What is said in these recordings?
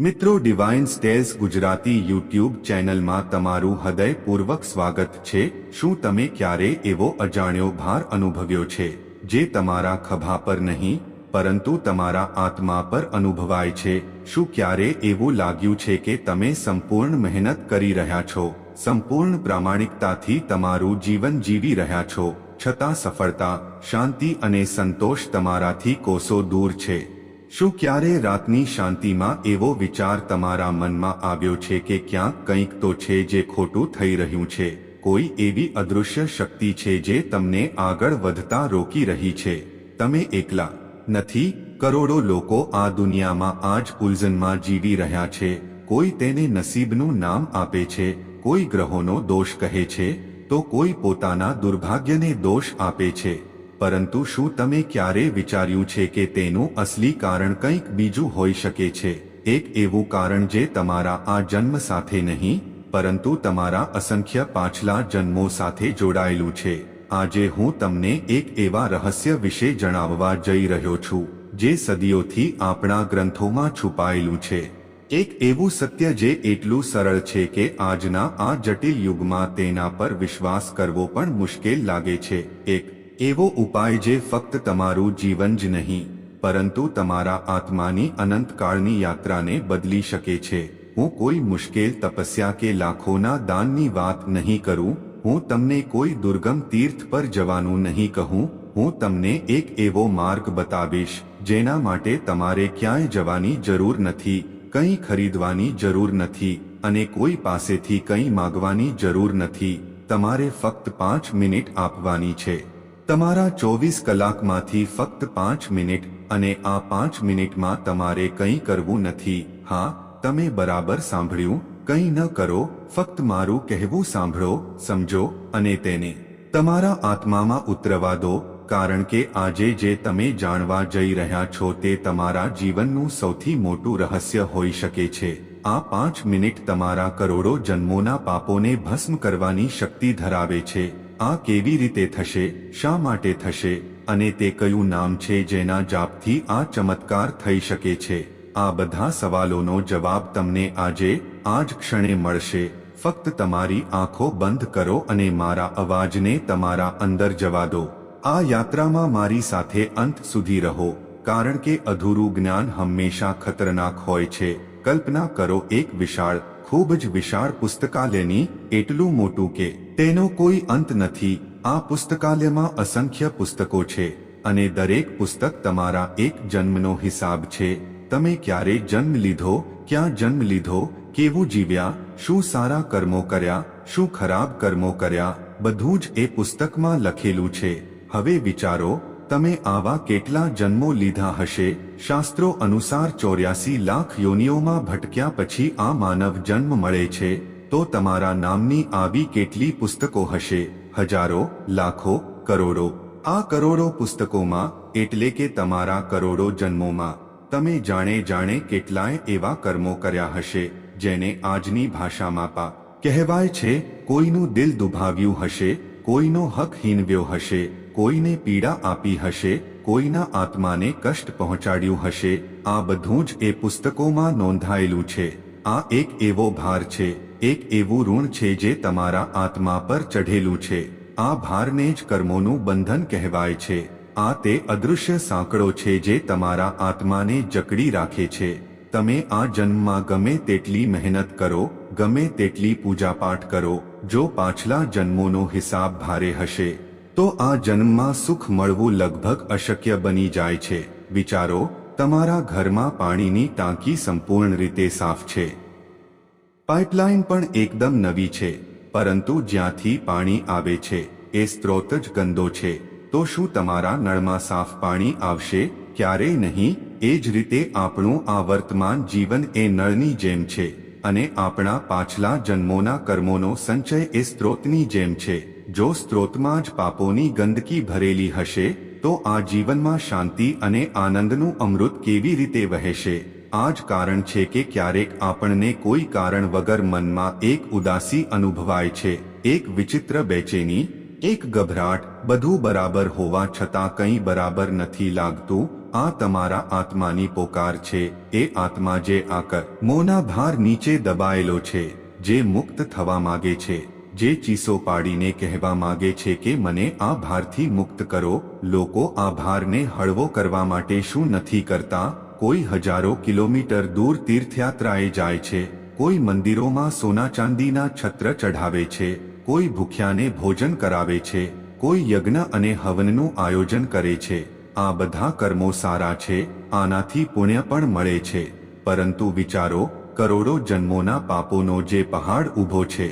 મિત્રો divine સ્ટેલ્સ Gujarati YouTube ચેનલમાં તમારું હૃદયપૂર્વક સ્વાગત છે. શું તમે ક્યારે એવો અજાણ્યો ભાર અનુભવ્યો છે, જે તમારા ખભા પર નહીં, પરંતુ તમારા આત્મા પર અનુભવાય છે? શું ક્યારે એવું લાગ્યું છે કે તમે સંપૂર્ણ મહેનત કરી રહ્યા છો, સંપૂર્ણ પ્રામાણિકતાથી તમારું જીવન જીવી રહ્યા છો, છતાં સફળતા, શાંતિ અને સંતોષ તમારાથી કોસો દૂર છે? શું ક્યારે રાતની શાંતિમાં એવો વિચાર તમારા મનમાં આવ્યો છે કે ક્યાંક કંઈક તો છે જે ખોટું થઈ રહ્યું છે? કોઈ એવી અદૃશ્ય શક્તિ છે જે તમને આગળ વધતા રોકી રહી છે? તમે એકલા નથી, કરોડો લોકો આ દુનિયામાં આ જ ઉલઝનમાં જીવી રહ્યા છે. કોઈ તેને નસીબનું નામ આપે છે, કોઈ ગ્રહોનો દોષ કહે છે, તો કોઈ પોતાના દુર્ભાગ્યને દોષ આપે છે. પરંતુ શું તમે ક્યારે વિચાર્યું છે કે તેનું અસલી કારણ કંઈક બીજું હોઈ શકે છે? એક એવું કારણ જે તમારા આ જન્મ સાથે નહીં, પરંતુ તમારા અસંખ્ય પાછલા જન્મો સાથે જોડાયેલું છે. આજે હું તમને એક એવા રહસ્ય વિશે જણાવવા જઈ રહ્યો છું, જે સદીઓથી આપણા ગ્રંથોમાં છુપાયેલું છે. એક એવું સત્ય જે એટલું સરળ છે કે આજના આ જટિલ યુગમાં તેના પર વિશ્વાસ કરવો પણ મુશ્કેલ લાગે છે. એક એવો ઉપાય જે ફક્ત તમારું જીવન જ નહીં, પરંતુ તમારા આત્માની અનંતકાળની યાત્રાને બદલી શકે છે. હું કોઈ મુશ્કેલ તપસ્યા કે લાખોના દાનની વાત નહીં કરું, હું તમને કોઈ દુર્ગમ તીર્થ પર જવાનું નહીં કહું, હું તમને એક એવો માર્ગ બતાવીશ, જેના માટે તમારે ક્યાંય જવાની જરૂર નથી, કંઈ ખરીદવાની જરૂર નથી, અને કોઈ પાસેથી કંઈ માગવાની જરૂર નથી. તમારે ફક્ત પાંચ મિનિટ આપવાની છે. તમારા ચોવીસ કલાકમાંથી ફક્ત પાંચ મિનિટ અને આ પાંચ મિનિટમાં તમારે કંઈ કરવું નથી. હા, તમે બરાબર સાંભળ્યું? કંઈ ન કરો, ફક્ત મારું કહેવું સાંભળો, સમજો અને તેને. તમારા આત્મામાં ઉતરવા દો, કારણ કે આજે જે તમે જાણવા જઈ રહ્યા છો તે તમારા જીવનનું સૌથી મોટું રહસ્ય હોઈ શકે છે. આ પાંચ મિનિટ તમારા કરોડો જન્મોના પાપોને ભસ્મ કરવાની શક્તિ ધરાવે છે. આ કેવી રીતે થશે, શા માટે થશે અને તે કયું નામ છે જેના જાપથી આ ચમત્કાર થઈ શકે છે? આ બધા સવાલોનો જવાબ તમને આજે આ જ ક્ષણે મળશે. ફક્ત તમારી આંખો બંધ કરો અને મારા અવાજને તમારા અંદર જવા દો. આ યાત્રામાં મારી સાથે અંત સુધી રહો, કારણ કે અધૂરું જ્ઞાન હંમેશા ખતરનાક હોય છે. કલ્પના કરો એક વિશાળ ખૂબ જ વિશાળ પુસ્તકાલયની એટલું મોટું કે તેનો કોઈ અંત નથી. આ પુસ્તકાલયમાં અસંખ્ય પુસ્તકો છે અને દરેક પુસ્તક તમારા એક જન્મનો હિસાબ છે. તમે ક્યારે જન્મ લીધો, ક્યાં જન્મ લીધો, કેવું જીવ્યા, શું સારા કર્મો કર્યા, શું ખરાબ કર્મો કર્યા, બધું જ એ પુસ્તકમાં લખેલું છે. હવે વિચારો તમે આવા કેટલા જન્મો લીધા હશે? શાસ્ત્રો અનુસાર ચોર્યાસી લાખ યોનિઓમાં ભટક્યા પછી આ માનવ જન્મ મળે છે. તો તમારા નામની આવી કેટલી પુસ્તકો હશે? હજારો, લાખો, કરોડો. આ કરોડો પુસ્તકોમાં, એટલે કે તમારા કરોડો જન્મોમાં, તમે જાણે જાણે કેટલાય એવા કર્મો કર્યા હશે, જેને આજની ભાષામાં પા, કહેવાય છે, કોઈનું દિલ દુભાવ્યું હશે, કોઈનો હક હીનવ્યો હશે. કોઈને પીડા આપી હશે, કોઈના આત્માને કષ્ટ પહોંચાડ્યું હશે, આ બધું જ એ પુસ્તકોમાં નોંધાયેલું છે. આ એક એવો ભાર છે, એક એવું ઋણ છે જે તમારા આત્મા પર ચઢેલું છે. આ ભારને જ કર્મોનું બંધન કહેવાય છે. આ તે અદૃશ્ય સાંકળો છે જે તમારા આત્માને જકડી રાખે છે. તમે આ જન્મમાં ગમે તેટલી મહેનત કરો, ગમે તેટલી પૂજાપાઠ કરો, જો પાછલા જન્મોનો હિસાબ ભારે હશે. તો આ જન્મમાં સુખ મળવું લગભગ અશક્ય બની જાય છે. વિચારો, તમારા ઘરમાં પાણીની ટાંકી સંપૂર્ણ રીતે સાફ છે. પાઇપલાઇન પણ એકદમ નવી છે, પરંતુ જ્યાંથી પાણી આવે છે, એ સ્ત્રોત જ ગંદો છે. તો શું તમારા નળમાં સાફ પાણી આવશે? ક્યારેય નહીં. એ જ રીતે આપણું આ વર્તમાન જીવન એ નળની જેમ છે, અને આપણા પાછલા જન્મોના કર્મોનો સંચય એ સ્ત્રોતની જેમ છે. જો સ્ત્રોતમાં જ પાપોની ગંદકી ભરેલી હશે, તો આ જીવનમાં શાંતિ અને આનંદનું અમૃત કેવી રીતે વહેશે? આ જ કારણ છે કે ક્યારેક આપણને કોઈ કારણ વગર મનમાં એક ઉદાસી અનુભવાય છે. એક વિચિત્ર બેચેની, એક ગભરાટ, બધું બરાબર હોવા છતાં કંઈ બરાબર નથી લાગતું, આ તમારા આત્માની પોકાર છે. એ આત્મા જે આકર, મોના ભાર નીચે દબાયેલો છે, જે મુક્ત થવા માગે છે. જે ચીસો પાડીને કહેવા માગે છે કે મને આ ભારથી મુક્ત કરો, લોકો આ ભારને હળવો કરવા માટે શું નથી કરતા, કોઈ હજારો કિલોમીટર દૂર તીર્થયાત્રાએ જાય છે, કોઈ મંદિરોમાં સોના ચાંદીના છત્ર ચઢાવે છે, કોઈ ભૂખ્યાને ભોજન કરાવે છે, કોઈ યજ્ઞ અને હવનનું આયોજન કરે છે, આ બધા કર્મો સારા છે, આનાથી પુણ્ય પણ મળે છે, પરંતુ વિચારો, કરોડો જન્મોના પાપોનો જે પહાડ ઊભો છે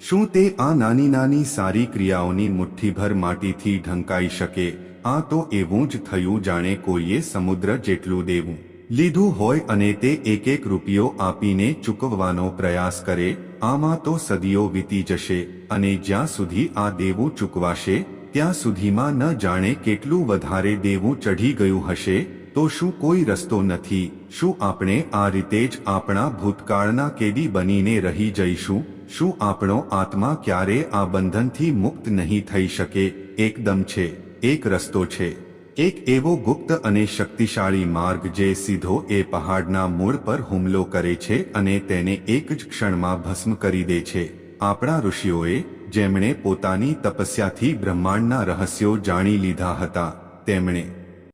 શું તે આ નાની નાની સારી ક્રિયાઓની મુઠ્ઠીભર માટીથી ઢંકાઈ શકે? આ તો એવું જ થયું જાણે કોઈએ સમુદ્ર જેટલું દેવું લીધું હોય અને તે એક એક રૂપિયો આપીને ચૂકવવાનો પ્રયાસ કરે, આમાં તો સદીઓ વીતી જશે અને જ્યાં સુધી આ દેવું ચૂકવાશે, ત્યાં સુધીમાં ન જાણે કેટલું વધારે દેવું ચઢી ગયું હશે, તો શું કોઈ રસ્તો નથી? શું આપણે આ રીતે જ આપણા ભૂતકાળના કેદી બનીને રહી જઈશું? શું આપણો આત્મા ક્યારે આ બંધનથી મુક્ત નહીં થઈ શકે? એકદમ છે. એક રસ્તો છે. એક એવો ગુપ્ત અને શક્તિશાળી માર્ગ જે સીધો એ પહાડના મૂળ પર હુમલો કરે છે અને તેને એક જ ક્ષણમાં ભસ્મ કરી દે છે. આપણા ઋષિઓએ જેમણે પોતાની તપસ્યાથી બ્રહ્માંડના રહસ્યો જાણી લીધા હતા, તેમણે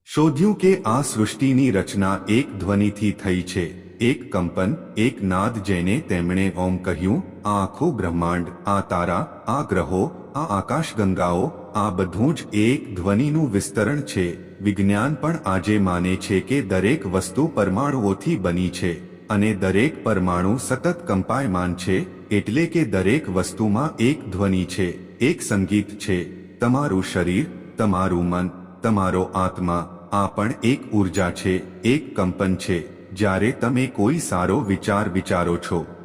શોધ્યું કે આ સૃષ્ટિની રચના એક ધ્વનિથી થઈ છે. એક કંપન, એક નાદ જેને તેમણે ઓમ કહ્યું આ આખું બ્રહ્માંડ, આ તારા, આ ગ્રહો, આ આકાશગંગાઓ, આ બધું જ એક ધ્વનિનું વિસ્તરણ છે. વિજ્ઞાન પણ આજે માને છે કે દરેક વસ્તુ પરમાણુઓથી બની છે અને દરેક પરમાણુ સતત કંપાયમાન છે એટલે કે દરેક વસ્તુમાં એક ધ્વનિ છે, એક સંગીત છે. તમારું શરીર, તમારું મન, તમારો આત્મા, આ પણ એક ઊર્જા છે, એક કંપન છે. જ્યારે તમે કોઈ સારો વિચાર વિચારો છો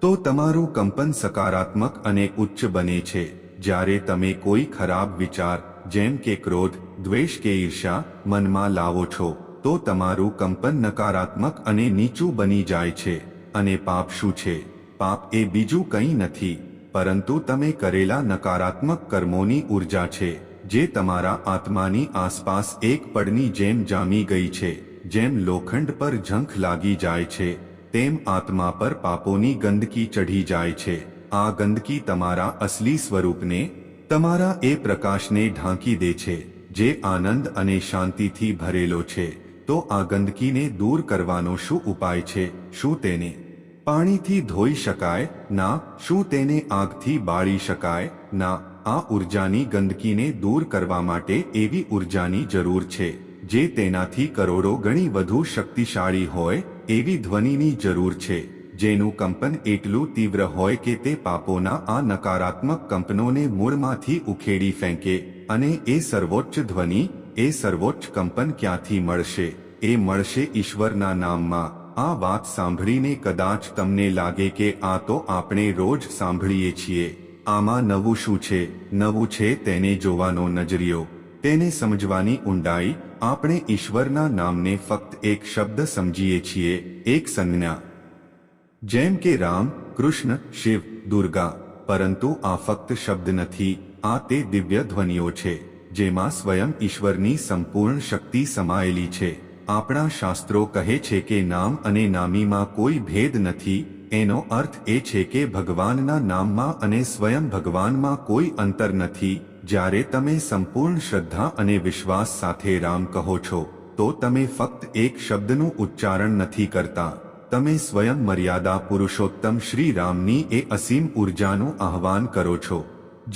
તો તમારું કંપન સકારાત્મક અને ઉચ્ચ બને છે. જ્યારે તમે કોઈ ખરાબ વિચાર, જેમ કે ક્રોધ, દ્વેષ કે ઈર્ષા મનમાં લાવો છો, તો તમારું કંપન નકારાત્મક અને નીચું બની જાય છે. અને પાપ શું છે? પાપ એ બીજું કંઈ નથી, પરંતુ તમે કરેલા નકારાત્મક કર્મોની ઊર્જા છે, જે તમારા આત્માની આસપાસ એક પડની જેમ જામી ગઈ છે, જેમ લોખંડ પર ઝંખ લાગી જાય છે. તેમ આત્મા પર પાપોની ગંદકી ચઢી જાય છે. આ ગંદકી તમારા અસલી સ્વરૂપને, તમારા એ પ્રકાશને ઢાંકી દે છે, જે આનંદ અને શાંતિથી ભરેલો છે. તો આ ગંદકીને દૂર કરવાનો શું ઉપાય છે? શું તેને પાણીથી ધોઈ શકાય? ના, શું તેને આગથી બાળી શકાય? ના, આ ઉર્જાની ગંદકીને દૂર કરવા માટે એવી ઉર્જાની જરૂર છે, જે તેનાથી કરોડો ગણી વધુ શક્તિશાળી હોય એવી ધ્વનિની જરૂર છે, જેનું કંપન એટલું તીવ્ર હોય કે તે પાપોના આ નકારાત્મક કંપનોને મૂળમાંથી ઉખેડી ફેંકે, અને એ સર્વોચ્ચ ધ્વનિ, એ સર્વોચ્ચ કંપન ક્યાંથી મળશે, એ મળશે ઈશ્વરના નામમાં. આ વાત સાંભળીને કદાચ તમને લાગે કે આ તો આપણે રોજ સાંભળીએ છીએ. આમાં નવું શું છે? નવું છે તેને જોવાનો નજરિયો. તેને સમજવાની ઊંડાઈ આપણે ઈશ્વરના નામને ફક્ત એક શબ્દ સમજીએ છીએ, એક સંજ્ઞા. જેમ કે રામ, કૃષ્ણ, શિવ, દુર્ગા, પરંતુ આ ફક્ત શબ્દ નથી, આ તે દિવ્ય ધ્વનિઓ છે, જેમાં સ્વયં ઈશ્વરની સંપૂર્ણ શક્તિ સમાયેલી છે. આપણા શાસ્ત્રો કહે છે કે નામ અને નામીમાં કોઈ ભેદ નથી, એનો અર્થ એ છે કે ભગવાનના નામમાં અને સ્વયં ભગવાનમાં કોઈ અંતર નથી જ્યારે તમે સંપૂર્ણ શ્રદ્ધા અને વિશ્વાસ સાથે રામ કહો છો, તો તમે ફક્ત એક શબ્દનું ઉચ્ચારણ નથી કરતા. તમે સ્વયં મર્યાદા પુરુષોત્તમ શ્રી રામની એ અસીમ ઉર્જાનું આહવાન કરો છો.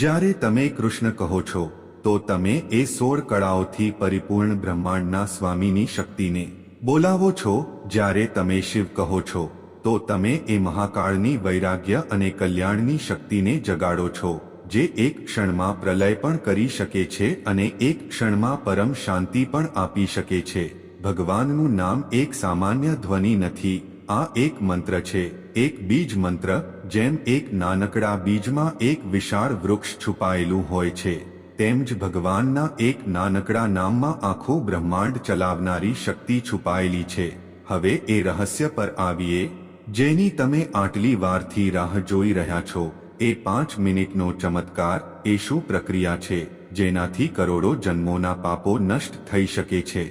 જ્યારે તમે કૃષ્ણ કહો છો, તો તમે એ સોળ કળાઓથી પરિપૂર્ણ બ્રહ્માંડના સ્વામીની શક્તિને બોલાવો છો. જ્યારે તમે શિવ કહો છો, તો તમે એ મહાકાળની વૈરાગ્ય અને કલ્યાણની શક્તિને જગાડો છો. જે એક ક્ષણમાં પ્રલય પણ કરી શકે છે અને એક ક્ષણમાં પરમ શાંતિ પણ આપી શકે છે. ભગવાનનું નામ એક સામાન્ય ધ્વનિ નથી. આ એક મંત્ર છે. એક બીજ મંત્ર, જેમ એક નાનકડા બીજમાં એક વિશાળ વૃક્ષ છુપાયેલું હોય છે, તેમ જ ભગવાનના એક નાનકડા નામમાં આખું બ્રહ્માંડ ચલાવનારી શક્તિ છુપાયેલી છે. હવે એ રહસ્ય પર આવીએ, જેની તમે આટલી વારથી રાહ જોઈ રહ્યા છો. એ પાંચ મિનિટનો ચમત્કાર એ શું પ્રક્રિયા છે, જેનાથી કરોડો જન્મોના પાપો નષ્ટ થઈ શકે છે.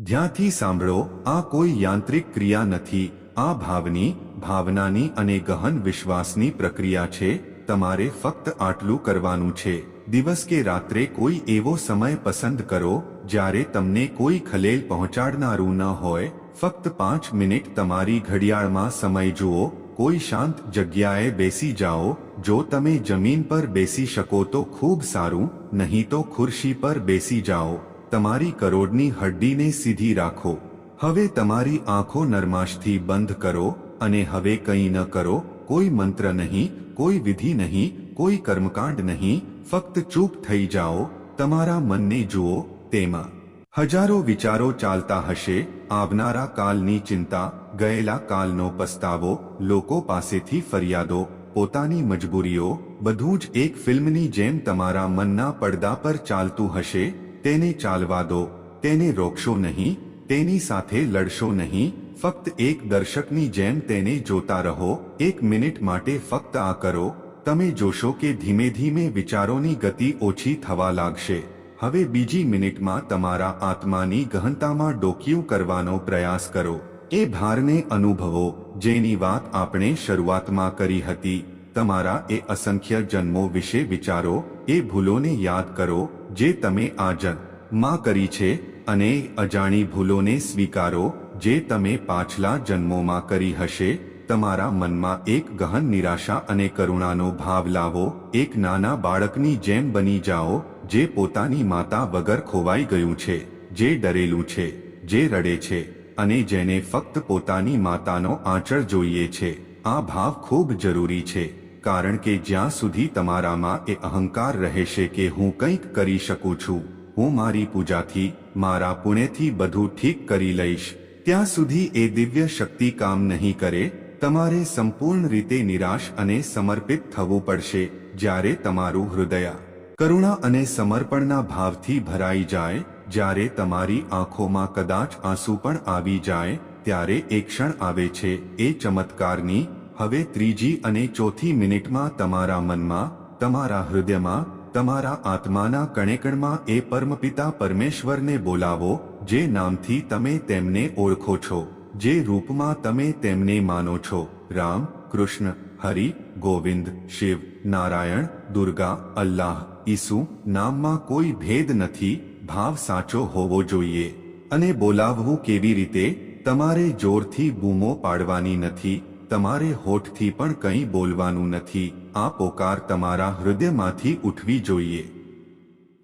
ધ્યાનથી સાંભળો, આ કોઈ યાંત્રિક ક્રિયા નથી, આ ભાવની, ભાવનાની અને ગહન વિશ્વાસની પ્રક્રિયા છે, તમારે ફક્ત આટલું કરવાનું છે. દિવસ કે રાત્રે કોઈ એવો સમય પસંદ કરો, જ્યારે તમને કોઈ ખલેલ પહોંચાડનારું ન હોય. ફક્ત પાંચ મિનિટ તમારી ઘડિયાળમાં સમય જુઓ, કોઈ શાંત જગ્યાએ બેસી જાઓ જો તમે જમીન પર બેસી શકો તો ખૂબ સારું, નહીં તો ખુરશી પર બેસી જાઓ. તમારી કરોડની હડ્ડીને સીધી રાખો. હવે તમારી આંખો નરમાશથી બંધ કરો અને હવે કંઈ ન કરો, કોઈ મંત્ર નહીં, કોઈ વિધિ નહીં, કોઈ કર્મકાંડ નહીં, ફક્ત ચૂપ થઈ જાઓ, તમારા મનને જુઓ, તેમાં હજારો વિચારો ચાલતા હશે, આવનારા કાલની ચિંતા, ગયેલા કાલનો પસ્તાવો, લોકો પાસેથી ફરિયાદો પોતાની મજબૂરીઓ, બધું જ એક ફિલ્મની જેમ તમારા મનના પડદા પર ચાલતું હશે, તેને ચાલવા દો, તેને રોકશો નહીં, તેની સાથે લડશો નહીં, ફક્ત એક દર્શકની જેમ તેને જોતા રહો, એક મિનિટ માટે ફક્ત આ કરો, તમે જોશો કે ધીમે ધીમે વિચારોની ગતિ ઓછી થવા લાગશે. હવે બીજી મિનિટમાં તમારા આત્માની ગહનતામાં ડોકિયું કરવાનો પ્રયાસ કરો. એ ભારને અનુભવો, જેની વાત આપણે શરૂઆતમાં કરી હતી. તમારા એ અસંખ્ય જન્મો વિશે વિચારો, એ ભૂલોને યાદ કરો, જે તમે આ જન્મમાં કરી છે, અને અજાણી ભૂલોને સ્વીકારો, જે તમે પાછલા જન્મોમાં કરી હશે. તમારા મનમાં એક ગહન નિરાશા અને કરુણાનો ભાવ લાવો, એક નાના બાળકની જેમ બની જાઓ, જે પોતાની માતા વગર ખોવાઈ ગયું છે, જે ડરેલું છે, જે રડે છે. અને જેને ફક્ત પોતાની માતાનો આંચળ જોઈએ છે, આ ભાવ ખૂબ જરૂરી છે, કારણ કે જ્યાં સુધી તમારામાં એ અહંકાર રહેશે કે હું કંઈક કરી શકું છું, હું મારી પૂજાથી, મારા પુણ્યથી બધું ઠીક કરી લઈશ, ત્યાં સુધી એ દિવ્ય શક્તિ કામ નહીં કરે, તમારે સંપૂર્ણ રીતે નિરાશ અને સમર્પિત થવું પડશે, જ્યારે તમારું હૃદય કરુણા અને સમર્પણના ભાવથી ભરાઈ જાય જ્યારે તમારી આંખોમાં કદાચ આંસુ પણ આવી જાય, ત્યારે એક ક્ષણ આવે છે, એ ચમત્કારની, હવે ત્રીજી અને ચોથી મિનિટમાં તમારા મનમાં, તમારા હૃદયમાં, તમારા આત્માના કણેકણમાં એ પરમપિતા પરમેશ્વરને બોલાવો, જે નામથી તમે તેમને ઓળખો છો, જે રૂપમાં તમે તેમને માનો છો, રામ, કૃષ્ણ, હરિ, ગોવિંદ, શિવ, નારાયણ, દુર્ગા, અલ્લાહ, ઈસુ, નામમાં કોઈ ભેદ નથી ભાવ સાચો હોવો જોઈએ અને બોલાવવું કેવી રીતે? તમારે જોરથી બૂમો પાડવાની નથી, તમારે હોઠથી પણ કંઈ બોલવાનું નથી, આ પોકાર તમારા હૃદયમાંથી ઉઠવી જોઈએ.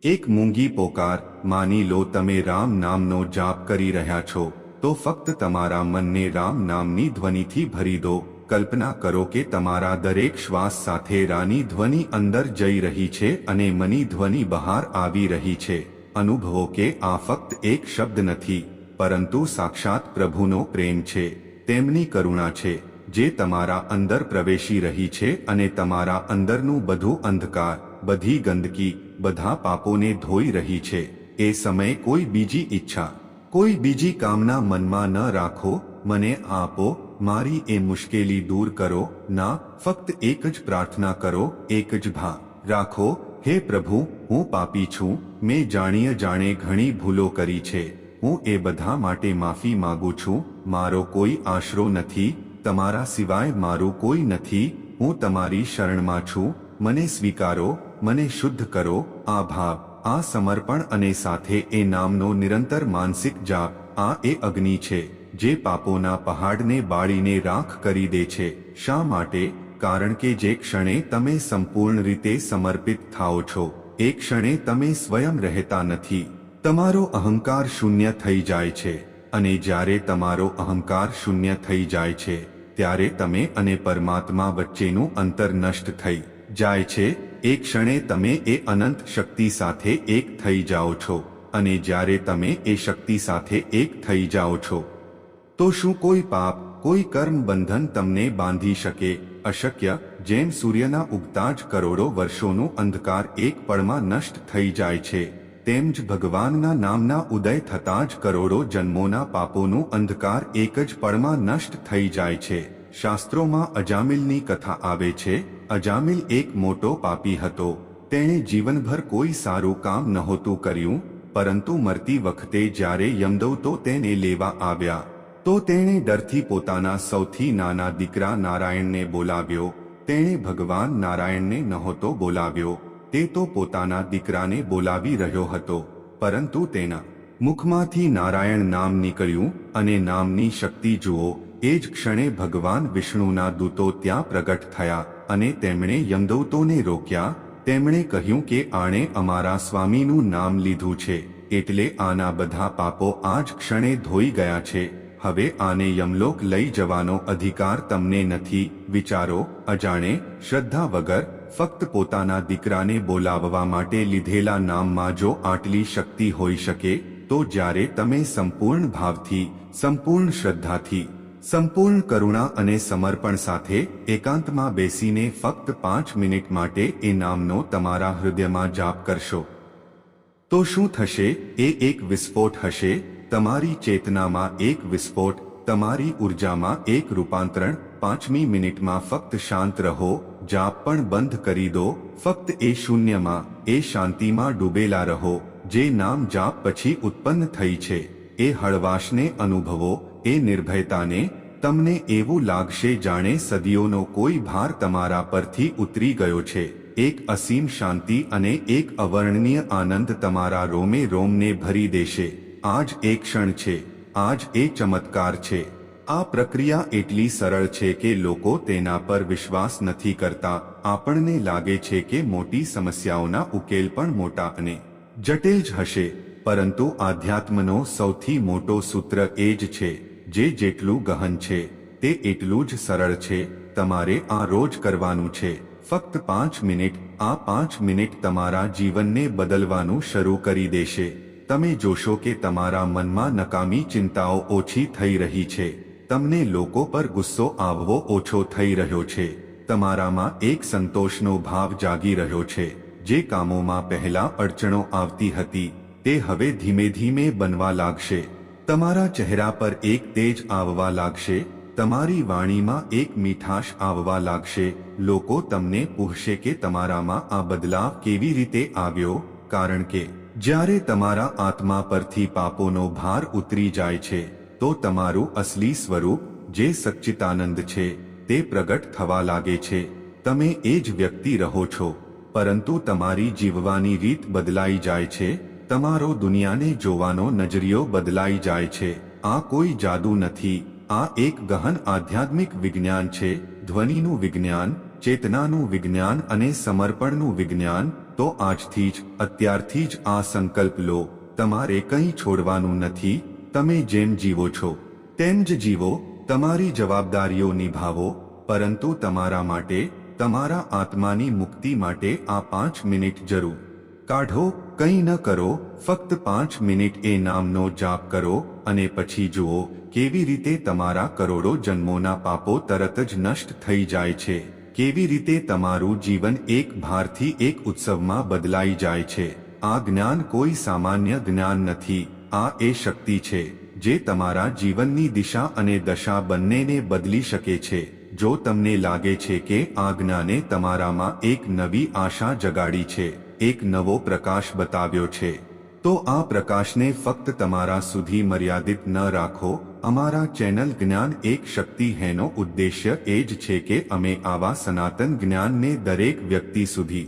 એક મૂંગી પોકાર, માની લો તમે રામ નામનો જાપ કરી રહ્યા છો, તો ફક્ત તમારા મનને રામ નામની ધ્વનિથી ભરી દો, કલ્પના કરો કે તમારા દરેક શ્વાસ સાથે રાની ધ્વનિ અંદર જઈ રહી છે અને મની ધ્વનિ બહાર આવી રહી છે. અનુભવો કે આ ફક્ત એક શબ્દ નથી, પરંતુ સાક્ષાત પ્રભુનો પ્રેમ છે, તેમની કરુણા છે, જે તમારા અંદર પ્રવેશી રહી છે અને તમારા અંદરનું બધું અંધકાર, બધી ગંદકી, બધા પાપોને ધોઈ રહી છે. એ સમયે કોઈ બીજી ઈચ્છા, કોઈ બીજી કામના મનમાં ન રાખો, મને આપો, મારી એ મુશ્કેલી દૂર કરો, ના, ફક્ત એક જ પ્રાર્થના કરો, એક જ ભા રાખો, હે પ્રભુ હું પાપી છું, મેં જાણીએ જાણે ઘણી ભૂલો કરી છે. હું એ બધા માટે માફી માંગુ છું, મારો કોઈ આશરો નથી, તમારા સિવાય મારું કોઈ નથી. હું તમારી શરણમાં છું, મને સ્વીકારો, મને શુદ્ધ કરો આ ભાવ આ સમર્પણ અને સાથે એ નામનો નિરંતર માનસિક જાપ, આ એ અગ્નિ છે, જે પાપોના પહાડને બાળીને રાખ કરી દે છે. શા માટે? કારણ કે જે ક્ષણે તમે સંપૂર્ણ રીતે સમર્પિત થાઓ છો. એ ક્ષણે તમે સ્વયં રહેતા નથી. તમારો અહંકાર શૂન્ય થઈ જાય છે અને જ્યારે તમારો અહંકાર શૂન્ય થઈ જાય છે, ત્યારે તમે અને પરમાત્મા વચ્ચેનું અંતર નષ્ટ થઈ જાય છે. એ ક્ષણે તમે એ અનંત શક્તિ સાથે એક થઈ જાઓ છો અને જ્યારે તમે એ શક્તિ સાથે એક થઈ જાઓ છો, તો શું કોઈ પાપ, કોઈ કર્મ બંધન તમને બાંધી શકે? અશક્ય? જેમ સૂર્યના ઉગતા જ કરોડો વર્ષોનું અંધકાર એક પળમાં નષ્ટ થઈ જાય છે, તેમ જ ભગવાનના નામના ઉદય થતાં જ કરોડો જન્મોના પાપોનું અંધકાર એક જ પળમાં નષ્ટ થઈ જાય છે. શાસ્ત્રોમાં અજામિલની કથા આવે છે, અજામિલ એક મોટો પાપી હતો. તેણે જીવનભર કોઈ સારું કામ નહોતું કર્યું, પરંતુ મરતી વખતે જ્યારે યમદૌતો તેને લેવા આવ્યા, તો તેણે ડરથી પોતાના સૌથી નાના દીકરા નારાયણને બોલાવ્યો. તેણે ભગવાન નારાયણને નહોતો બોલાવ્યો. તે તો પોતાના દીકરાને બોલાવી રહ્યો હતો, પરંતુ તેના મુખમાંથી નારાયણ નામ નીકળ્યું અને નામની શક્તિ જુઓ, એ જ ક્ષણે ભગવાન વિષ્ણુના દૂતો ત્યાં પ્રગટ થયા અને તેમણે યમદૌતોને રોક્યા. તેમણે કહ્યું કે આણે અમારા સ્વામીનું નામ લીધું છે, એટલે આના બધા પાપો આ જ ક્ષણે ધોઈ ગયા છે. હવે આને યમલોક લઈ જવાનો અધિકાર તમને નથી. વિચારો, અજાણે, શ્રદ્ધા વગર, ફક્ત પોતાના દીકરાને બોલાવવા માટે લીધેલા નામમાં જો આટલી શક્તિ હોઈ શકે, તો જ્યારે તમે સંપૂર્ણ ભાવથી, સંપૂર્ણ શ્રદ્ધાથી, સંપૂર્ણ કરુણા અને સમર્પણ સાથે એકાંતમાં બેસીને ફક્ત પાંચ મિનિટ માટે એ નામનો તમારા હૃદયમાં જાપ કરશો. તો શું થશે? એ એક વિસ્ફોટ હશે? તમારી ચેતનામાં એક વિસ્ફોટ, તમારી ઉર્જામાં એક રૂપાંતરણ, પાંચમી મિનિટમાં ફક્ત શાંત રહો, જાપ પણ બંધ કરી દો, ફક્ત એ શૂન્યમાં, એ શાંતિમાં ડૂબેલા રહો, જે નામ જાપ પછી ઉત્પન્ન થઈ છે, એ હળવાશને અનુભવો, એ નિર્ભયતાને, તમને એવું લાગશે જાણે સદીઓનો કોઈ ભાર તમારા પરથી ઉતરી ગયો છે, એક અસીમ શાંતિ અને એક અવર્ણનીય આનંદ તમારા રોમે રોમને ભરી દેશે. આ જ એ ક્ષણ છે આ જ એ ચમત્કાર છે. આ પ્રક્રિયા એટલી સરળ છે કે લોકો તેના પર વિશ્વાસ નથી કરતા. આપણને લાગે છે કે મોટી સમસ્યાઓના ઉકેલ પણ મોટા અને જટિલ જ હશે, પરંતુ આધ્યાત્મનો સૌથી મોટો સૂત્ર એ જ છે, જે જેટલું ગહન છે, તે એટલું જ સરળ છે. તમારે આ રોજ કરવાનું છે. ફક્ત પાંચ મિનિટ, આ પાંચ મિનિટ તમારા જીવનને બદલવાનું શરૂ કરી દેશે. તમે જોશો કે તમારા મનમાં નકામી ચિંતાઓ ઓછી થઈ રહી છે. તમને લોકો પર ગુસ્સો આવવો ઓછો થઈ રહ્યો છે. તમારામાં એક સંતોષનો ભાવ જાગી રહ્યો છે. જે કામોમાં પહેલા અડચણો આવતી હતી, તે હવે ધીમે ધીમે બનવા લાગશે. તમારા ચહેરા પર એક તેજ આવવા લાગશે, તમારી વાણીમાં એક મીઠાશ આવવા લાગશે. લોકો તમને પૂછશે કે તમારામાં આ બદલાવ કેવી રીતે આવ્યો, કારણ કે જ્યારે તમારા આત્મા પરથી પાપોનો ભાર ઉતરી જાય છે, તો તમારું અસલી સ્વરૂપ, જે સચ્ચિતાનંદ છે, તે પ્રગટ થવા લાગે છે. તમે એ જ વ્યક્તિ રહો છો, પરંતુ તમારી જીવવાની રીત બદલાઈ જાય છે, તમારો દુનિયાને જોવાનો નજરિયો બદલાઈ જાય છે. આ કોઈ જાદુ નથી, આ એક ગહન આધ્યાત્મિક વિજ્ઞાન છે. ધ્વનિનું વિજ્ઞાન, ચેતનાનું વિજ્ઞાન અને સમર્પણનું વિજ્ઞાન તો આજથી જ, અત્યારથી જ આ સંકલ્પ લો, તમારે કંઈ છોડવાનું નથી, તમે જેમ જીવો છો, તેમ જ જીવો, તમારી જવાબદારીઓ નિભાવો, પરંતુ તમારા માટે, તમારા આત્માની મુક્તિ માટે આ પાંચ મિનિટ જરૂર. કાઢો, કંઈ ન કરો, ફક્ત પાંચ મિનિટ એ નામનો જાપ કરો, અને પછી જુઓ, કેવી રીતે તમારા કરોડો જન્મોના પાપો તરત જ નષ્ટ થઈ જાય છે. કેવી રીતે તમારું જીવન એક ભારથી એક ઉત્સવમાં બદલાઈ જાય છે? આ જ્ઞાન કોઈ સામાન્ય જ્ઞાન નથી. આ એ શક્તિ છે, જે તમારા જીવનની દિશા અને દશા બંનેને બદલી શકે છે. જો તમને લાગે છે કે આ જ્ઞાને તમારામાં એક નવી આશા જગાડી છે, એક નવો પ્રકાશ બતાવ્યો છે, તો આ પ્રકાશને ફક્ત તમારા સુધી મર્યાદિત ન રાખો અમારા ચેનલ જ્ઞાન એક શક્તિ હેનો ઉદ્દેશ્ય એ જ છે કે અમે આવા સનાતન જ્ઞાનને દરેક વ્યક્તિ સુધી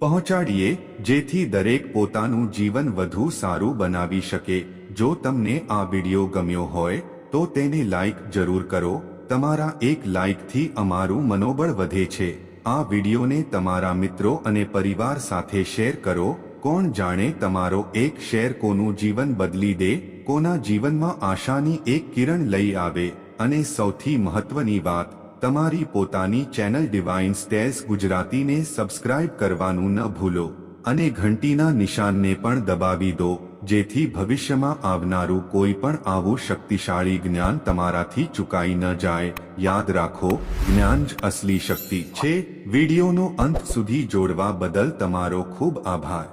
પહોંચાડીએ, જેથી દરેક પોતાનું જીવન વધુ સારું બનાવી શકે. જો તમને આ વિડિયો ગમ્યો હોય, તો તેને લાઇક જરૂર કરો. તમારા એક લાઇકથી અમારું મનોબળ વધે છે. આ વિડિયોને તમારા મિત્રો અને પરિવાર સાથે શેર કરો. કોણ જાણે તમારો એક શેર કોનું જીવન બદલી દે? કોના જીવનમાં આશાની એક કિરણ લઈ આવે અને સૌથી મહત્વની વાત, તમારી પોતાની ચેનલ ડિવાઇન સ્ટેસ ગુજરાતીને સબસ્ક્રાઇબ કરવાનું ન ભૂલો અને ઘંટીના નિશાનને પણ દબાવી દો, જેથી ભવિષ્યમાં આવનારું કોઈ પણ આવું શક્તિશાળી જ્ઞાન તમારાથી ચુકાઈ ન જાય. યાદ રાખો, જ્ઞાન જ અસલી શક્તિ છે. વિડીયોનો અંત સુધી જોડવા બદલ તમારો ખૂબ આભાર.